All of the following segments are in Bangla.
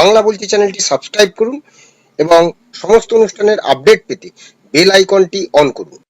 বাংলা বলছি চ্যানেলটি সাবস্ক্রাইব করুন এবং সমস্ত অনুষ্ঠানের আপডেট পেতে বেল আইকনটি অন করুন।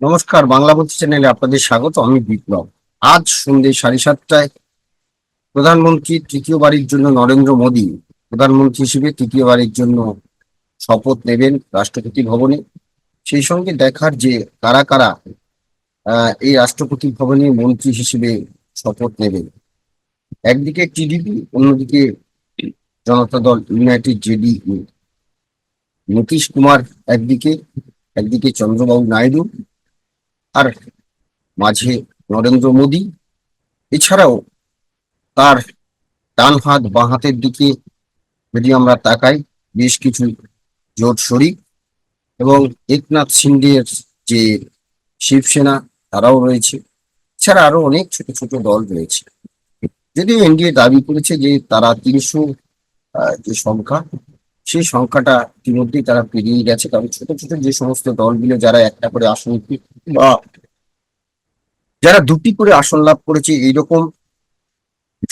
নমস্কার, বাংলা বলছি চ্যানেলে আপনাদের স্বাগত, আমি বিপ্লব। আজ সন্ধ্যে সাড়ে সাতটায় প্রধানমন্ত্রী তৃতীয়বারের জন্য নরেন্দ্র মোদী প্রধানমন্ত্রী হিসেবে তৃতীয়বারের জন্য শপথ নেবেন রাষ্ট্রপতি ভবনে। সেই সঙ্গে দেখার যে কারা কারা এই রাষ্ট্রপতি ভবনে মন্ত্রী হিসেবে শপথ নেবেন। একদিকে টিডিপি, অন্যদিকে জনতা দল ইউনাইটেড জেডিইউ নীতিশ কুমার একদিকে একদিকে চন্দ্রবাবু নাইডু আর মাঝে নরেন্দ্র মোদী। এছাড়াও তার ডান হাত বাঁ হাতের দিকে যদি আমরা তাকাই, বেশ কিছু জোট শরিক এবং একনাথ সিন্ডের যে শিবসেনা, তারাও রয়েছে। এছাড়া আরও অনেক ছোট ছোট দল রয়েছে। যদিও এনডিএ দাবি করেছে যে তারা তিনশো যে সংখ্যা, সেই সংখ্যাটা ইতিমধ্যেই তারা পেরিয়ে গেছে। কারণ ছোট ছোট যে সমস্ত দলগুলো যারা একটা করে আসন বা যারা দুটি করে আসন লাভ করেছে, এইরকম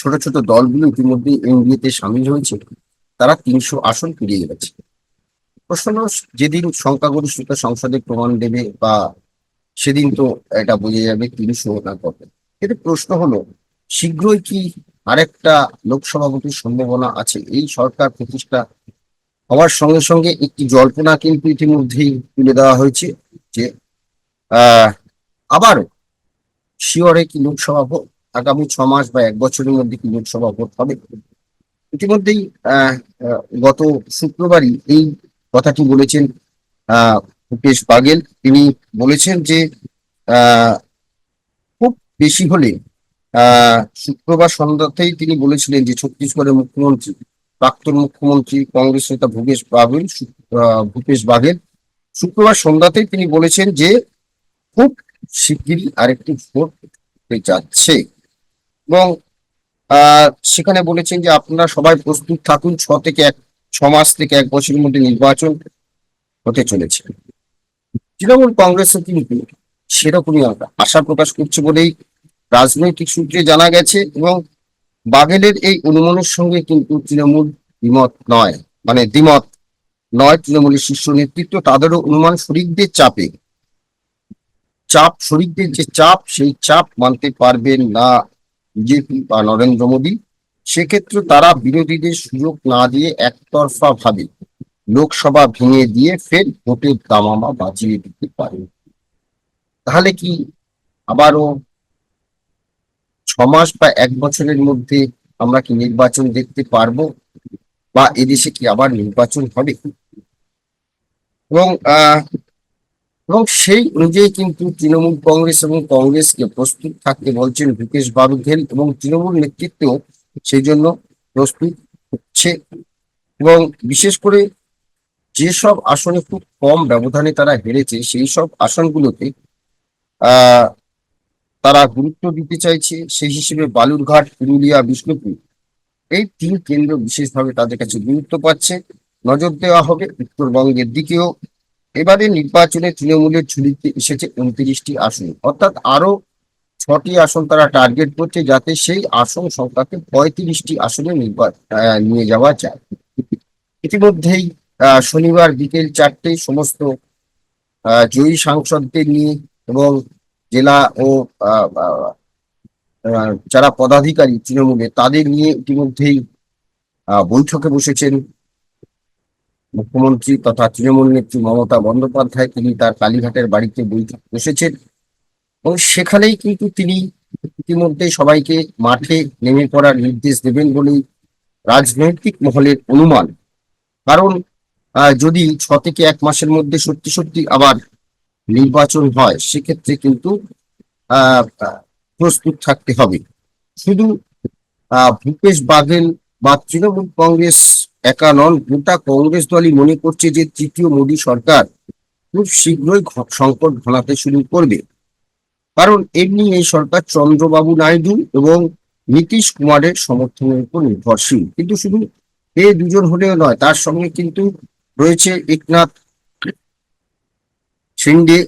ছোট ছোট দলগুলো ইতিমধ্যে এনডিএ তে সামিল হয়েছে। তারা তিনশো আসন পেরিয়ে গেছে। প্রশ্ন যেদিন সংখ্যাগরিষ্ঠতা সংসদে প্রমাণ দেবে বা সেদিন তো এটা বোঝা যাবে তিনশো না কত কিন্তু প্রশ্ন হলো, শীঘ্রই কি আরেকটা লোকসভা ভোটের সম্ভাবনা আছে? এই সরকার প্রতিষ্ঠা হওয়ার সঙ্গে সঙ্গে একটি জল্পনা কিন্তু ইতিমধ্যেই তুলে দেওয়া হয়েছে যে, আহ, আবারও শিওরে কি লোকসভা ভোট, আগামী ছ মাস বা এক বছরের মধ্যে কি লোকসভা ভোট হবে? ইতিমধ্যেই গত শুক্রবারই এই কথাটি বলেছেন ভূপেশ বাগেল। তিনি বলেছেন যে খুব বেশি হলে শুক্রবার সন্ধ্যাতেই তিনি বলেছিলেন যে, ছত্তিশগড়ের মুখ্যমন্ত্রী, প্রাক্তন মুখ্যমন্ত্রী কংগ্রেস নেতা ভূপেশ বাগেল ভূপেশ বাঘেল শুক্রবার সন্ধ্যাতেই তিনি বলেছেন যে, খুব শিগগিরই আরেকটি ভোট হতে যাচ্ছে। এবং সেখানে বলেছেন যে, আপনারা সবাই প্রস্তুত থাকুন, ছ থেকে এক মাস থেকে এক বছরের মধ্যে নির্বাচন হতে চলেছে। তৃণমূল কংগ্রেসও কিন্তু সেরকমই আমরা আশা প্রকাশ করছে বলেই রাজনৈতিক সূত্রে জানা গেছে এবং বাঘেলের এই অনুমানের সঙ্গে কিন্তু তৃণমূল দ্বিমত নয়। মানে দ্বিমত নয় তৃণমূলের শীর্ষ নেতৃত্ব। তাদেরও অনুমান শরিকদের চাপে। চাপ, শরিকদের যে চাপ, সেই চাপ মানতে পারবেন না বিজেপি বা নরেন্দ্র মোদী। সেক্ষেত্রে তারা বিরোধীদের সুযোগ না দিয়ে একতরফা ভাবে লোকসভা ভেঙে দিয়ে ফের ভোটের দামামা বাজিয়ে দিতে পারে। তাহলে কি আবারও ছমাস বা এক বছরের মধ্যে আমরা কি নির্বাচন দেখতে পারব বা এদেশে কি আবার নির্বাচন হবে? এবং এবং সেই অনুযায়ী কিন্তু তৃণমূল কংগ্রেস এবং কংগ্রেসকে প্রস্তুত থাকতে বলছেন ভূপেশ বাবুঘেল এবং তৃণমূল নেতৃত্ব সেই জন্য প্রস্তুত হচ্ছে। এবং বিশেষ করে যেসব আসনে খুব কম ব্যবধানে তারা হেরেছে সেই সব আসনগুলোতে তারা গুরুত্ব দিতে চাইছে সেই হিসেবে বালুরঘাট, পুরুলিয়া, বিষ্ণুপুর। এই তিন কেন্দ্র বিশেষভাবে তাদের কাছে গুরুত্ব পাচ্ছে। নজর দেওয়া হবে উত্তরবঙ্গের দিকেও। এবারে নির্বাচনে তৃণমূলের ঝুলিতে এসেছে উনত্রিশটি আসন। অর্থাৎ আরও ছটি আসন তারা টার্গেট করছে যাতে সেই আসন সংখ্যাকে পঁয়ত্রিশটি আসনে নিয়ে যাওয়া যায়। ইতিমধ্যেই শনিবার বিকেল চারটে সমস্ত জয়ী সাংসদদের নিয়ে এবং জেলা ও যারা পদাধিকারী তৃণমূলে তাদের নিয়ে ইতিমধ্যেই বৈঠকে বসেছেন মুখ্যমন্ত্রী তথা তৃণমূল নেত্রী মমতা বন্দ্যোপাধ্যায়। তিনি তার কালীঘাটের বাড়িতে বৈঠক বসেছেন। এবং সেখানেই কিন্তু তিনি ইতিমধ্যে সবাইকে মাঠে নেমে পড়ার নির্দেশ দেবেন বলেই রাজনৈতিক মহলের অনুমান। কারণ যদি ছ থেকে এক মাসের মধ্যে সত্যি সত্যি আবার নির্বাচন হয়, সেক্ষেত্রে কিন্তু প্রস্তুত থাকতে হবে। শুধু ভূপেশ বাঘেল বা তৃণমূল কংগ্রেস একা নন, গোটা কংগ্রেস দলই মনে করছে যে তৃতীয় মোদী সরকার খুব শীঘ্রই সংকট ঘনাতে শুরু করবে। কারণ এমনি এই সরকার চন্দ্রবাবু নাইডু এবং নীতিশ কুমারের সমর্থনের উপর নির্ভরশীল। কিন্তু শুধু এই দুজন হলেও নয়, তার সঙ্গে কিন্তু রয়েছে একনাথ শিন্ডে,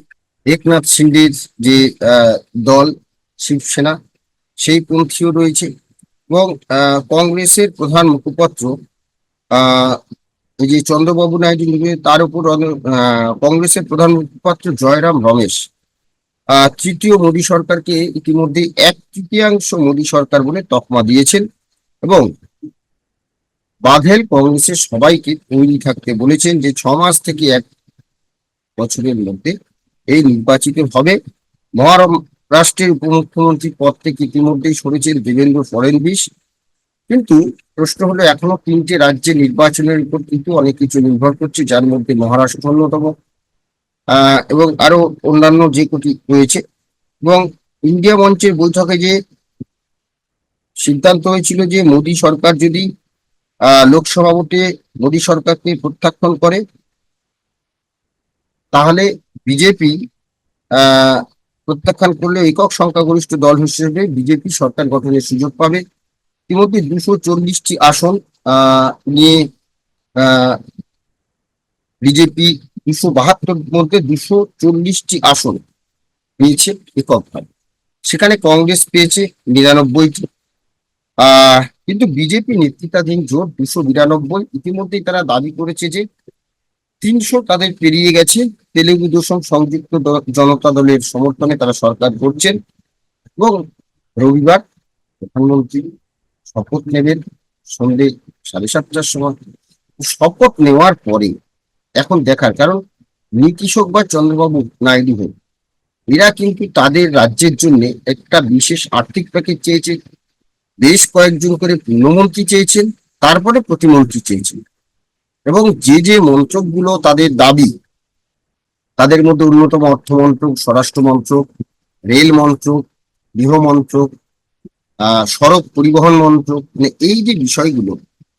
একনাথ শিন্ডের যে দল শিবসেনা, সেই পন্থীও রয়েছে এবং কংগ্রেসের প্রধান মুখপাত্র যে চন্দ্রবাবু নাইডু, তার উপর কংগ্রেসের প্রধান মুখপাত্র জয়রাম রমেশ। তৃতীয় মোদী সরকারকে ইতিমধ্যে এক তৃতীয়াংশ মোদী সরকার বলে তকমা দিয়েছেন এবং বাঘেল কংগ্রেসের সবাইকে তৈরি থাকতে বলেছেন যে ছ মাস থেকে এক বছরের মধ্যে এই নির্বাচিত হবে। মহারাষ্ট্রের উপমুখ্যমন্ত্রী পদ থেকে ইতিমধ্যেই সরেছেন দেবেন্দ্র ফডণবিস কিন্তু প্রশ্ন হলো, এখনও তিনটে রাজ্যে নির্বাচনের উপর কিন্তু অনেক কিছু নির্ভর করছে, যার মধ্যে মহারাষ্ট্র অন্যতম। এবং আরও অন্যান্য যে কটি রয়েছে। এবং ইন্ডিয়া মঞ্চের বৈঠকে যে সিদ্ধান্ত হয়েছিল যে মোদী সরকার যদি লোকসভা ভোটে মোদী সরকারকে প্রত্যাখ্যান করে, তাহলে বিজেপি প্রত্যাখ্যান করলে একক সংখ্যাগরিষ্ঠ দল হিসেবে বিজেপি সরকার গঠনের সুযোগ পাবে। ইতিমধ্যে দুশো চল্লিশটি আসন নিয়ে বিজেপি দুশো বাহাত্তর মধ্যে দুশো চল্লিশটি আসন পেয়েছে একক এককভাবে সেখানে কংগ্রেস পেয়েছে নিরানব্বইটি। আহ, কিন্তু বিজেপি নেতৃত্বাধীন জোট দুশো বিরানব্বই, ইতিমধ্যেই তারা দাবি করেছে যে তিনশো তাদের পেরিয়ে গেছে। তেলেগু দেশম সংযুক্ত জনতা দলের সমর্থনে তারা সরকার করছেন এবং রবিবার প্রধানমন্ত্রী শপথ নেবেন সন্ধে সাড়ে সাতটার সময়। শপথ নেওয়ার পরে এখন দেখার, কারণ নীতিশ হোক বা চন্দ্রবাবু নাইডু হোক এরা কিন্তু তাদের রাজ্যের জন্য একটা বিশেষ আর্থিক প্যাকেজ চেয়েছে। বেশ কয়েকজন করে পূর্ণমন্ত্রী চেয়েছেন, তারপরে প্রতিমন্ত্রী চেয়েছেন। এবং যে যে মন্ত্রকগুলো তাদের দাবি, তাদের মধ্যে অন্যতম অর্থ মন্ত্রক স্বরাষ্ট্র মন্ত্রক রেল মন্ত্রক গৃহ মন্ত্রক সড়ক পরিবহন মন্ত্রক মানে এই যে বিষয়গুলো,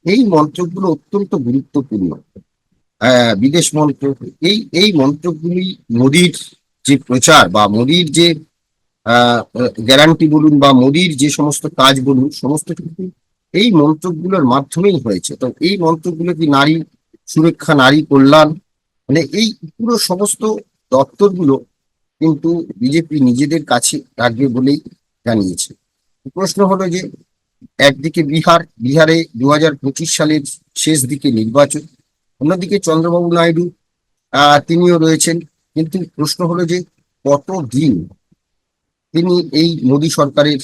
এই মন্ত্রকগুলো অত্যন্ত গুরুত্বপূর্ণ। বিদেশ মন্ত্রক এই এই মন্ত্রকগুলি মোদির যে প্রচার বা মোদির যে গ্যারান্টি বলুন বা মোদির যে সমস্ত কাজ বলুন, সমস্ত কিন্তু এই মন্ত্রকগুলোর মাধ্যমেই হয়েছে। তো এই মন্ত্রকগুলো কি নারী সুরক্ষা, নারী কল্যাণ মানে এই পুরো সমস্ত দপ্তরগুলো কিন্তু বিজেপি নিজেদের কাছে রাখবে বলেই জানিয়েছে। প্রশ্ন হলো যে, একদিকে বিহার, বিহারে দু হাজার পঁচিশ সালের শেষ দিকে নির্বাচন অন্যদিকে চন্দ্রবাবু নাইডু তিনিও রয়েছেন। কিন্তু প্রশ্ন হলো যে কতদিন তিনি এই মোদী সরকারের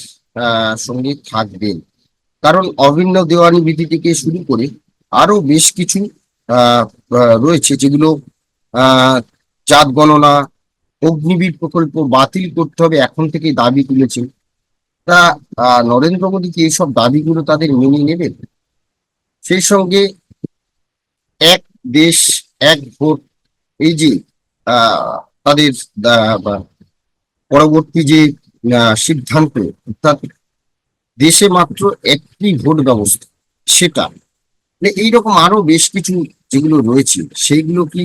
সঙ্গে থাকবেন? কারণ অভিন্ন দেওয়ানি বিধি থেকে শুরু করে আরও বেশ কিছু রয়েছে যেগুলো জাত গণনা, অগ্নিবীর প্রকল্প বাতিল করতে হবে এখন থেকে দাবি তুলেছেন। তা নরেন্দ্র মোদী কি এইসব দাবিগুলো তাদের মেনে নেবেন? সেই সঙ্গে এক দেশ, এক ভোট। এই যে তাদের পরবর্তী যে সিদ্ধান্ত, অর্থাৎ দেশে মাত্র একটি ভোট ব্যবস্থা, সেটা। মানে এইরকম আরও বেশ কিছু যেগুলো রয়েছে, সেইগুলো কি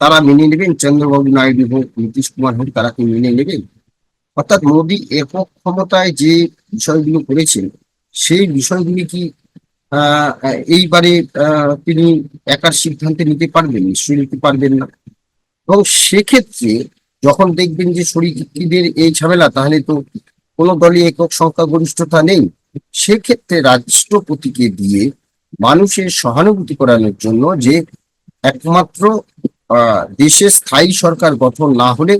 তারা মেনে নেবেন? চন্দ্রবাবু নাইডু হোক, নীতিশ কুমার হোক, তারা কি মেনে নেবেন? অর্থাৎ মোদী একক ক্ষমতায় যে বিষয়গুলো করেছেন, সেই বিষয়গুলি কি এইবারে তিনি একার সিদ্ধান্তে নিতে পারবেন, নিশ্চয়ই নিতে পারবেন না। এবং সেক্ষেত্রে যখন দেখবেন যে শরীরদের এই ঝামেলা, তাহলে তো কোনো দলই একক সংখ্যাগরিষ্ঠতা নেই। সেক্ষেত্রে রাষ্ট্রপতিকে দিয়ে মানুষের সহানুভূতি করানোর জন্য যে একমাত্র দেশে স্থায়ী সরকার গঠন না হলে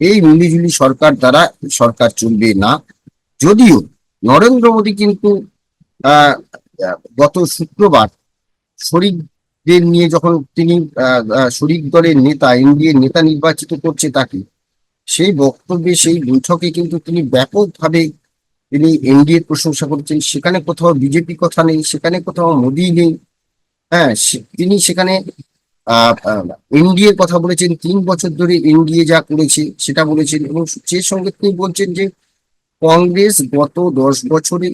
এই মিলিজুলি সরকার দ্বারা সরকার চলবে না। যদিও নরেন্দ্র মোদী কিন্তু গত শুক্রবার শরিকদের নিয়ে যখন তিনি শরিক দলের নেতা, এনডিএ নেতা নির্বাচিত করছে তাকে, সেই বক্তব্যে, সেই বৈঠকে কিন্তু তিনি ব্যাপকভাবে তিনি এনডিএর প্রশংসা করছেন। সেখানে কোথাও বিজেপি কথা নেই, সেখানে কোথাও মোদী নেই। হ্যাঁ তিনি সেখানে এনডিএর কথা বলেছেন, তিন বছর ধরে এনডিএ যা করেছে সেটা বলেছেন এবং সেই সঙ্গে তিনি বলছেন যে কংগ্রেস গত দশ বছরে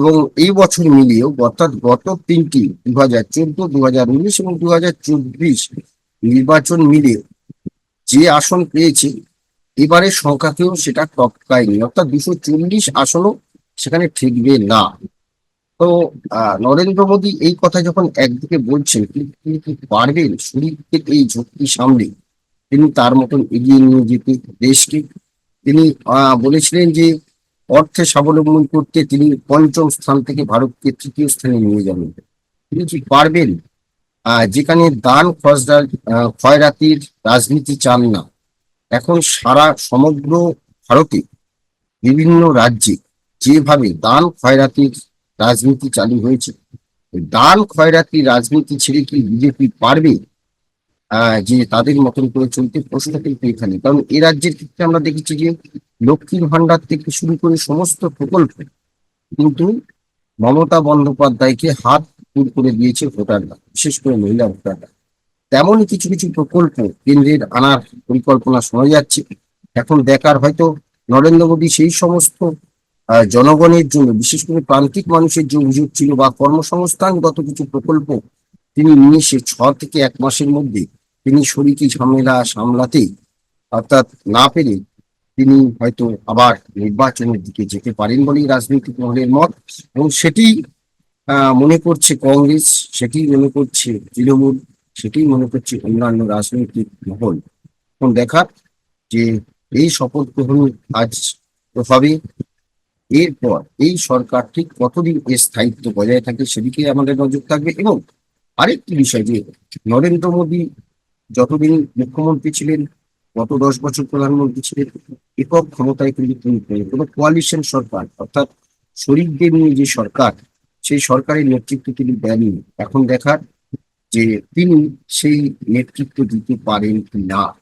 এবং এই বছর মিলিয়েও অর্থাৎ গত তিনটি দু হাজার চোদ্দ দু হাজার উনিশ এবং দু হাজার চব্বিশ নির্বাচন মিলে যে আসন পেয়েছে এবারের সংখ্যাকেও সেটা টপকায়নি অর্থাৎ দুশো চল্লিশ আসনও সেখানে ঠেকবে না। তো নরেন্দ্র মোদী এই কথা যখন একদিকে বলছেন তিনি কি পারবেন শরীরকে এই ঝুঁকি সামলে তিনি তার মতন এগিয়ে নিয়ে যেতে দেশকে। তিনি বলেছিলেন যে অর্থে স্বাবলম্বন করতে তিনি পঞ্চম স্থান থেকে ভারতকে তৃতীয় স্থানে নিয়ে যাবেন। তিনি কি পারবেন? যেখানে দান খসড়ার আহ, খয়রাতির রাজনীতি চান না। এখন সারা সমগ্র ভারতে বিভিন্ন রাজ্যে যেভাবে দান খয়রাতির রাজনীতি চালু হয়েছে দান খয়রাতি রাজনীতি ছেড়ে কি বিজেপি পারবে? যে তাদের মতন করে চলতে প্রশ্ন কিন্তু এখানে। কারণ এ রাজ্যের ক্ষেত্রে আমরা দেখেছি যে লক্ষ্মীর ভান্ডার থেকে শুরু করে সমস্ত প্রকল্প কিন্তু মমতা বন্দ্যোপাধ্যায়কে হাত পুর করে দিয়েছে ভোটাররা, বিশেষ করে মহিলা ভোটাররা। তেমনই কিছু কিছু প্রকল্প কেন্দ্রের আনার পরিকল্পনা শোনা যাচ্ছে। এখন দেখার হয়তো নরেন্দ্র মোদী সেই সমস্ত জনগণের জন্য, বিশেষ করে প্রান্তিক মানুষের যে অভিযোগ ছিল বা কর্মসংস্থানগত কিছু প্রকল্প তিনি নিয়ে এসে ছ থেকে এক মাসের মধ্যে তিনি শরীরকে ঝামেলা সামলাতে অর্থাৎ না পেরে তিনি হয়তো আবার নির্বাচনের দিকে যেতে পারেন বলেই রাজনৈতিক মহলের মত। এবং সেটি মনে করছে কংগ্রেস, সেটি মনে করছে তৃণমূল, সেটি মনে করছে অন্যান্য রাজনৈতিক মহল। এখন দেখার যে এই শপথ গ্রহণ আজ হবে, এরপর এই সরকার ঠিক কতদিন এর স্থায়িত্ব বজায় থাকে সেদিকে আমাদের নজর থাকবে। এবং আরেকটি বিষয় যে নরেন্দ্র মোদী যতদিন মুখ্যমন্ত্রী ছিলেন, গত দশ বছর প্রধানমন্ত্রী ছিলেন, একক ক্ষমতায় কিন্তু তিনি। কোনো কোয়ালিশন সরকার, অর্থাৎ শরীরদের নিয়ে যে সরকার, সেই সরকারের নেতৃত্ব তিনি দেননি। এখন দেখার যে তিনি সেই নেতৃত্ব দিতে পারেন কি না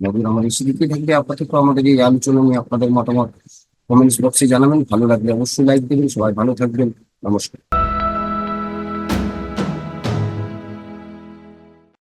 নবীন আমাদের সেদিকে থাকবে আপাতত আমাদের এই আলোচনা নিয়ে আপনাদের মতামত কমেন্টস বক্সে জানাবেন। ভালো লাগলে অবশ্যই লাইক দেবেন। সবাই ভালো থাকবেন। নমস্কার।